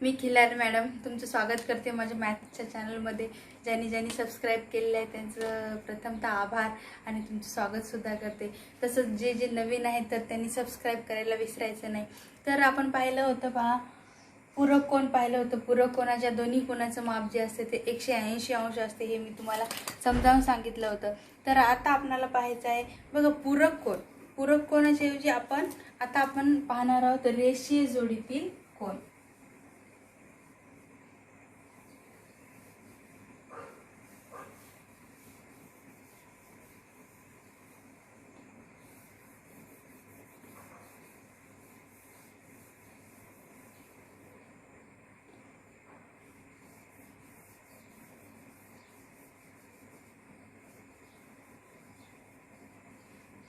मी खिलार madam तुमचं स्वागत करते माझ्या मॅथच्या चॅनलमध्ये. ज्यांनी ज्यांनी सबस्क्राईब केलेलं आहे त्यांचं प्रथमतः आभार आणि तुमचं स्वागतसुद्धा करते. तसंच जे जे नवीन आहेत तर त्यांनी सबस्क्राईब करायला विसरायचं नाही. तर आपण पाहिलं होतं पहा पूरक कोण पाहिलं होतं? पूरक कोणाच्या? दोन्ही कोणाचं माप जे असते ते एकशे ऐंशी अंश असते हे मी तुम्हाला समजावून सांगितलं होतं. तर आता आपणाला पाहायचं आहे बघा पूरक कोण? पूरक कोणाच्या ऐवजी आपण आता आपण पाहणार आहोत रेषीय जोडीतील कोण.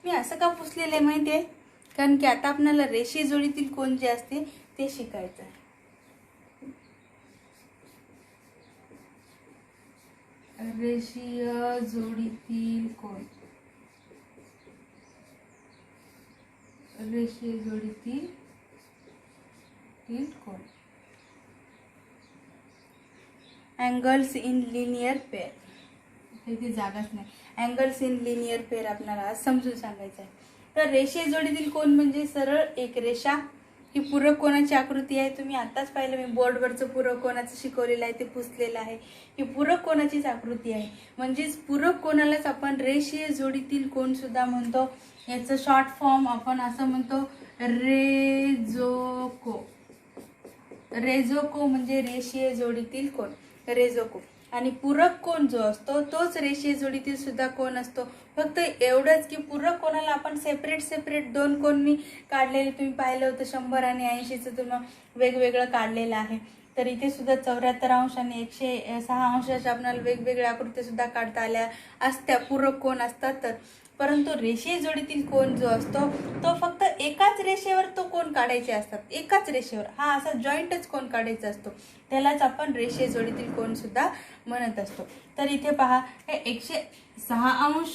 मी असं का पुसलेलं आहे माहिती आहे कारण की आता आपल्याला रेषीय जोडीतील कोण जे असते ते शिकायचं आहे रेषीय जोडीतील कोण रेषीय जोडीतील तील कोण अँगल्स इन लिनियर पेअर इथे जागाच नाही. अँगल्स इन लिनियर पेअर आपल्याला आज समजून सांगायचं आहे तर रेषीय जोडीतील कोण म्हणजे सरळ एक रेषा. ही पूरक कोणाची आकृती आहे. तुम्ही आत्ताच पाहिलं मी बोर्डवरचं पूरक कोणाचं शिकवलेलं आहे ते पुसलेलं आहे. ही पूरक कोणाचीच आकृती आहे. म्हणजेच पूरक कोणालाच आपण रेषीय जोडीतील कोण सुद्धा म्हणतो. याचं शॉर्ट फॉर्म आपण असं म्हणतो रेजोको रेझोको म्हणजे रेषीय जोडीतील कोण रेझोको. आणि पूरक कोण जो असतो तोच रेषीय जोडीतील सुद्धा कोण असतो. फक्त एवढंच की पूरक कोणाला आपण सेपरेट सेपरेट दोन कोण मी काढलेले तुम्ही पाहिलं होतं शंभर आणि ऐंशीचं तुम्ही वेगवेगळं काढलेलं आहे. तर इथे सुद्धा चौऱ्याहत्तर अंश आणि एकशे सहा अंशाच्या आपल्याला वेगवेगळ्या आकृत्या सुद्धा काढता आल्या असत्या. पूरक कोण असतात तर परंतु रेषे जोडीतील कोण जो असतो तो फक्त एकाच रेषेवर तो कोण काढायचे असतात. एकाच रेषेवर. हा असा जॉईंटच कोण काढायचा असतो. त्यालाच आपण रेषे जोडीतील कोण सुद्धा म्हणत असतो. तर इथे पहा हे एकशे सहा अंश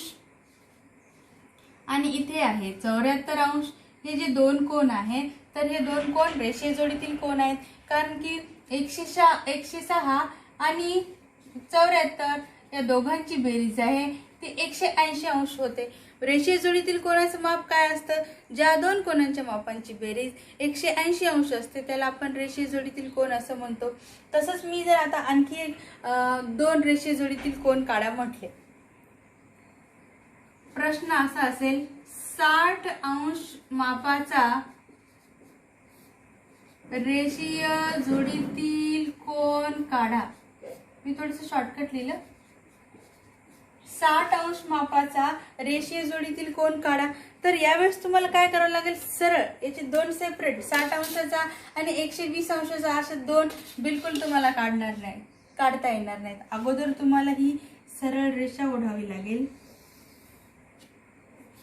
आणि इथे आहे चौऱ्याहत्तर अंश. हे जे दोन कोण आहेत तर हे दोन कोण रेषेजोडीतील कोण आहेत? कारण की एकशे सहा एकशे सहा आणि चौऱ्याहत्तर या दोघांची बेरीज आहे. ती एकशे ऐंशी अंश होते. रेषेजोडीतील कोणाचं माप काय असतं? ज्या दोन कोणांच्या मापांची बेरीज एकशे ऐंशी अंश असते त्याला आपण रेषेजोडीतील कोण असं म्हणतो. तसंच मी जर आता आणखी एक दोन रेषेजोडीतील कोण काढा म्हटले. प्रश्न असा असेल साठ अंश मापाचा रेषीय जोडीतील कोण काढा. मी थोडस शॉर्टकट लिहिलं. साठ अंश मापाचा रेषीय जोडीतील कोण काढा. तर यावेळेस तुम्हाला काय करावं लागेल? सरळ याचे दोन सेपरेट साठ अंशाचा आणि एकशे वीस अंशाचा असे दोन बिलकुल तुम्हाला काढणार नाही काढता येणार नाहीत. अगोदर तुम्हाला ही सरळ रेषा ओढावी लागेल.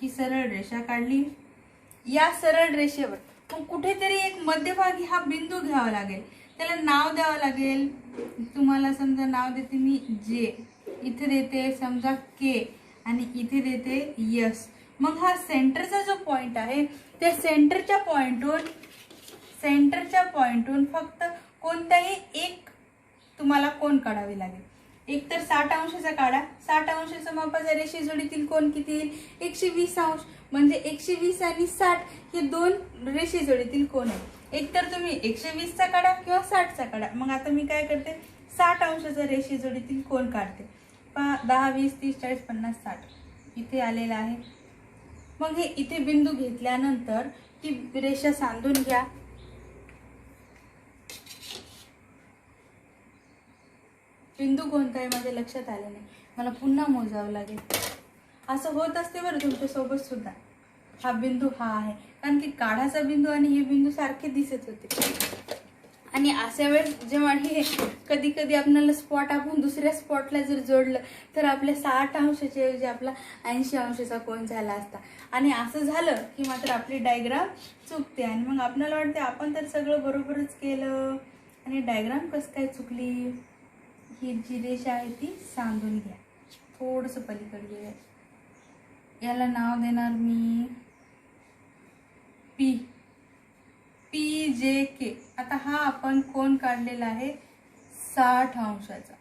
ही सरळ रेषा काढली. या सरळ रेषेवर मग कुठेतरी एक मध्यभागी हा बिंदू घ्यावा लागेल. त्याला नाव द्यावं लागेल. तुम्हाला समजा नाव देते मी जे. इथे देते समजा के आणि इथे देते यस मग हा सेंटरचा जो पॉइंट आहे त्या सेंटरच्या पॉइंटहून सेंटरच्या पॉइंटहून फक्त कोणत्याही एक तुम्हाला कोण काढावी लागेल. एक तर साठ अंशाचा काढा. साठ अंशाचा मापाचा रेषे जोडीतील कोण किती येईल? एकशे वीस अंश. म्हणजे एकशे वीस आणि साठ हे दोन रेषेजोडीतील कोण आहे एक तर तुम्ही एकशे वीसचा काढा किंवा साठचा काढा. मग आता मी काय करते? साठ अंशाचा रेषेजोडीतील कोण काढते. पा दहा वीस तीस चाळीस पन्नास साठ. इथे आलेला आहे. मग हे इथे बिंदू घेतल्यानंतर ती रेषा सांधून घ्या. बिंदू कोणता आहे माझ्या लक्षात आले नाही. मला पुन्हा मोजावं लागेल. असं होत असते बरं तुमच्यासोबत सुद्धा. हा बिंदू हा आहे. कारण की काढाचा बिंदू आणि हे बिंदू सारखे दिसत होते. आणि अशा वेळेस जेव्हा हे कधी कधी आपल्याला स्पॉट आपण दुसऱ्या स्पॉटला जर जोडलं तर आपल्या साठ अंशाच्या ऐवजी आपला ऐंशी अंशाचा कोण झाला असता. आणि असं झालं की मात्र आपली डायग्राम चुकते. आणि मग आपल्याला वाटते आपण तर सगळं बरोबरच केलं. आणि डायग्राम कसं काय चुकली? ही जी रेषा आहे ती सांधून घ्या. थोडंसं पलीकडे याला नाव देणार मी. पी. पी जे के आता हा आपण कोण काढलेला आहे? साठ अंशाचा.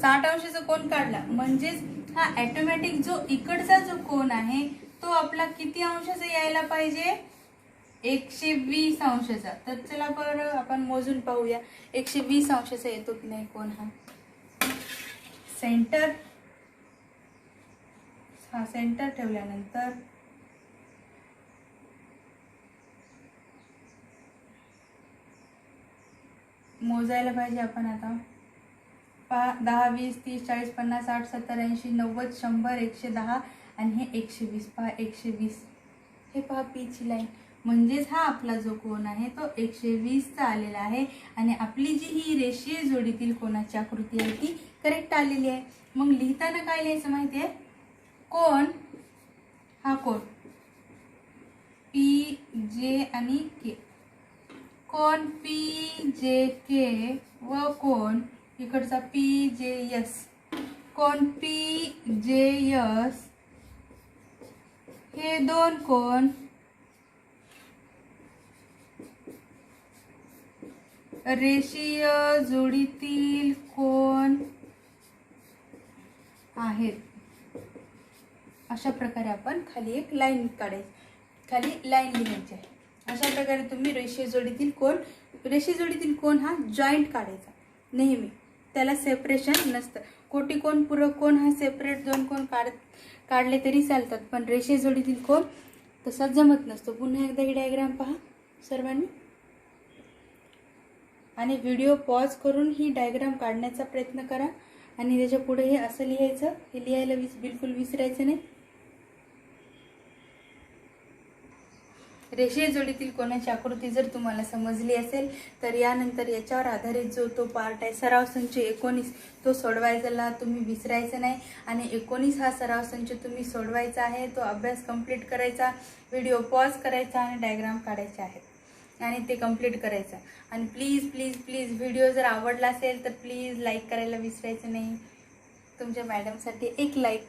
साठ अंशाचा कोण काढला? म्हणजेच हा ॲटोमॅटिक जो इकडचा जो कोण आहे तो आपला किती अंशाचा यायला पाहिजे? एकशे वीस अंशाचा. तर चला बरं आपण मोजून पाहूया. एकशे वीस अंशाचा येतो की नाही कोण हा? सेंटर हा सेंटर ठेवल्यानंतर मोजायला पाहिजे आपण आता. पहा दहा वीस तीस चाळीस पन्नास साठ सत्तर ऐंशी नव्वद शंभर एकशे दहा आणि हे एकशे वीस. पहा एकशे वीस. हे पहा पीची लाईन. म्हणजेच हा आपला जो कोण आहे तो एकशे वीसचा आलेला आहे आणि आपली जी ही रेषीय जोडीतील कोणाची आकृती आहे ती करेक्ट आलेली आहे. मग लिहिताना काय लिहायचं माहिती आहे? कोण हा कोण पी जे आणि के. कोण? पी जे के व कोण? इकडचा पी जे यस कोण? पी जे यस हे दोन कोण? रेषीय जोडीतील कोण आहेत? अशा प्रकारे आपण खाली एक लाईन काढायची. खाली लाईन लिहायची आहे. अशा प्रकारे तुम्ही रेषेजोडीतील कोण रेषेजोडीतील कोण हा जॉईंट काढायचा. नेहमी. त्याला सेपरेशन नसतं. कोटी कोण पूरक कोण हा सेपरेट दोन कोण काढ काढले तरी चालतात. पण रेषेजोडीतील कोण तसा जमत नसतो. पुन्हा एकदा ही डायग्राम पहा. सर्वांनी. आणि व्हिडिओ पॉज करून ही डायग्राम काढण्याचा प्रयत्न करा. आणि त्याच्या पुढे हे असं लिहायचं. हे लिहायला विस बिलकुल विसरायचं नाही. रेषेजोडीतील कोणाची आकृती जर तुम्हाला समजली असेल तर यानंतर याच्यावर आधारित जो तो पार्ट आहे सराव संच एकोणीस तो सोडवायचा तुम्ही विसरायचा नाही. आणि एकोणीस हा सराव संच तुम्ही सोडवायचा आहे तो अभ्यास कंप्लीट करायचा व्हिडिओ पॉज करायचा आणि डायग्राम काढायचे आहेत आणि ते कंप्लीट करायचं. आणि प्लीज प्लीज प्लीज व्हिडिओ जर आवडला असेल तर प्लीज लाईक करायला विसरायचं नाही. तुमच्या मॅडमसाठी एक लाईक